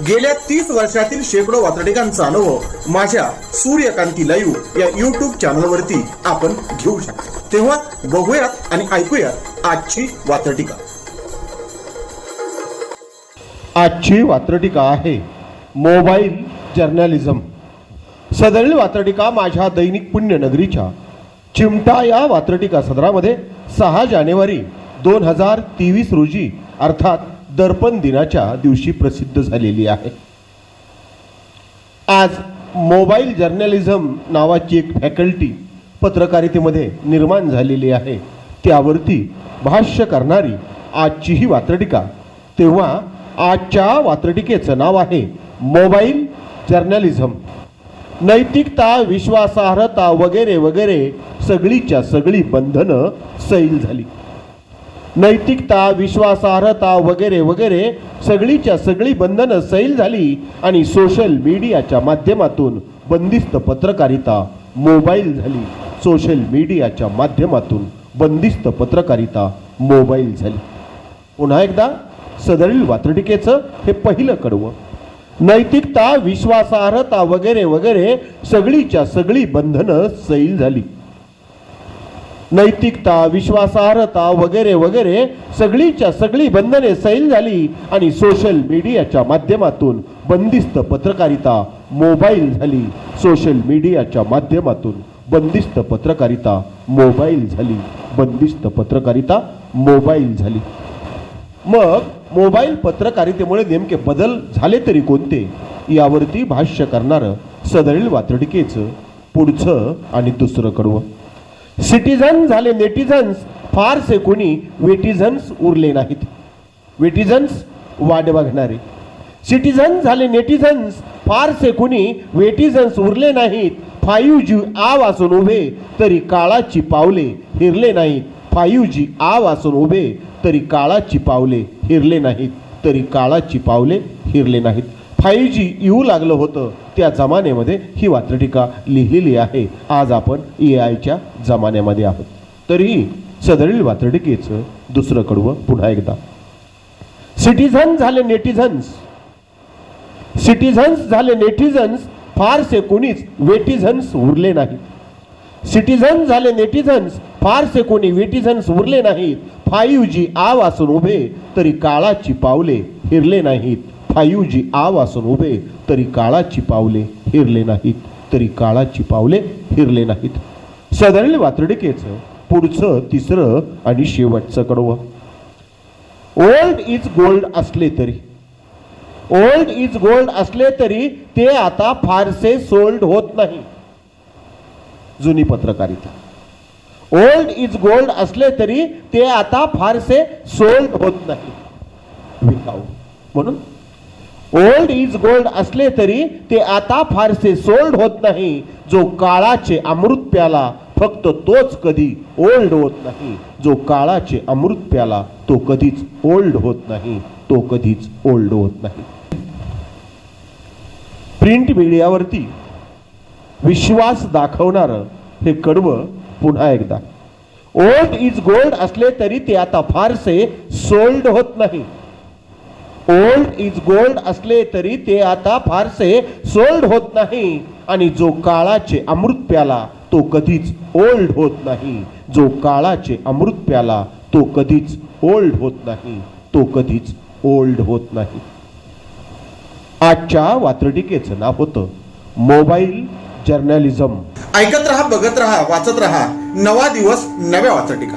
गेल्या तीस वर्षातील शेकडो वातडिकांचा अनुभव माझ्या सूर्यकांती लाईव्ह या युट्यूब चॅनलवरती आपण घेऊ शकतो. तेव्हा बघूयात आणि ऐकूयात आजची वातडिका आजची वात्रटिका आहे मोबाईल जर्नलिझम. सदरील वात्रटिका माझ्या दैनिक पुण्यनगरीच्या चिमटा या वात्रटिका सदरामध्ये सहा जानेवारी दोन हजार तेवीस रोजी अर्थात दर्पण दिनाच्या दिवशी प्रसिद्ध झालेली आहे. आज मोबाईल जर्नलिझम नावाची एक फॅकल्टी पत्रकारितेमध्ये निर्माण झालेली आहे. त्यावरती भाष्य करणारी आजची ही वात्रटिका तेव्हा आजच्या वात्रटिकेचं नाव आहे मोबाईल जर्नलिझम. नैतिकता विश्वासार्हता वगैरे वगैरे सगळीच्या सगळी बंधनं सैल झाली. नैतिकता विश्वासार्हता वगैरे वगैरे सगळीच्या सगळी बंधनं सैल झाली आणि सोशल मीडियाच्या माध्यमातून बंदिस्त पत्रकारिता मोबाईल झाली. सोशल मीडियाच्या माध्यमातून बंदिस्त पत्रकारिता मोबाईल झाली. पुन्हा एकदा सदरील वात्रटिकेचं हे पहिलं कडवं. नैतिकता विश्वासार्हता वगैरे वगैरे सगळीच्या सगळी बंधनं सैल झाली. नैतिकता विश्वासार्हता वगैरे वगैरे सगळीच्या सगळी बंधने सैल झाली आणि सोशल मीडियाच्या माध्यमातून बंदिस्त पत्रकारिता मोबाईल झाली. सोशल मीडियाच्या माध्यमातून बंदिस्त पत्रकारिता मोबाईल झाली. बंदिस्त पत्रकारिता मोबाईल झाली. मग मोबाईल पत्रकारितेमुळे नेमके बदल झाले तरी कोणते? यावरती भाष्य करणारं सदरील वातडकेचं पुढचं आणि दुसरं कडवं. सिटिझन झाले नेटिझन्स फारसे कोणी वेटिझन्स उरले नाहीत. वेटिझन्स वाट बघणारे. सिटिझन झाले नेटिझन्स फारसे कुणी वेटिझन्स उरले नाहीत. फाईव्ह जी आ वाचून उभे तरी काळाची पावले हिरले नाहीत. फाईव्ह जी आ वाचून उभे तरी काळाची पावले हिरले नाहीत. तरी काळाची पावले हिरले नाहीत. फाईव्ह जी येऊ लागलं होतं त्या जमान्यामध्ये ही वात्रटिका लिहिलेली आहे. आज आपण ए आयच्या जमान्यामध्ये आहोत. तरीही सदरील वात्रटिकेचं दुसरं कडवं पुन्हा एकदा. सिटिझन झाले नेटिझन्स सिटिझन्स झाले नेटिझन्स फारसे कोणीच वेटिझन्स उरले नाहीत. सिटिझन झाले नेटिझन्स फारसे कोणी वेटिझन्स उरले नाहीत. फाईव्ह जी आ वाचून उभे तरी काळाची पावले हिरले नाहीत. फाईव्ह जी आ वाचून उभे तरी काळाची पावले हिरले नाहीत तरी काळाची पावले हिरले नाहीत. सदरील वातर्डिकेचं पुढचं तिसरं आणि शेवटचं कडवं. ओल्ड इज गोल्ड असले तरी. ओल्ड इज गोल्ड असले तरी ते आता फारसे सोल्ड होत नाही. जुनी पत्रकारिता. ओल्ड इज गोल्ड असले तरी ते आता फारसे सोल्ड होत नाही. विकाऊ. म्हणून ओल्ड इज गोल्ड असले तरी ते आता फारसे सोल्ड होत नाही. जो काळाचे अमृत प्याला फक्त तोच कधी ओल्ड होत नाही. जो काळाचे अमृत प्याला तो कधीच ओल्ड होत नाही. तो कधीच ओल्ड होत नाही. प्रिंट मीडियावरती विश्वास दाखवणारं हे कडवं पुन्हा एकदा. ओल्ड इज गोल्ड असले तरी ते आता फारसे सोल्ड होत नाही. ओल्ड इज गोल्ड असले तरी ते आता फारसे सोल्ड होत नाही. आणि जो काळाचे अमृत प्याला तो कधीच ओल्ड होत नाही. जो काळाचे अमृत प्याला तो कधीच ओल्ड होत नाही. तो कधीच ओल्ड होत नाही. आजच्या वात्रटिकेचं नाव होतं मोबाईल जर्नलिझम ऐकत रहा बघत रहा वाचत रहा. नवा दिवस नव्या वाचटिका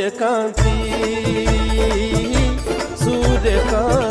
सूर्यकांती सूर्यकांती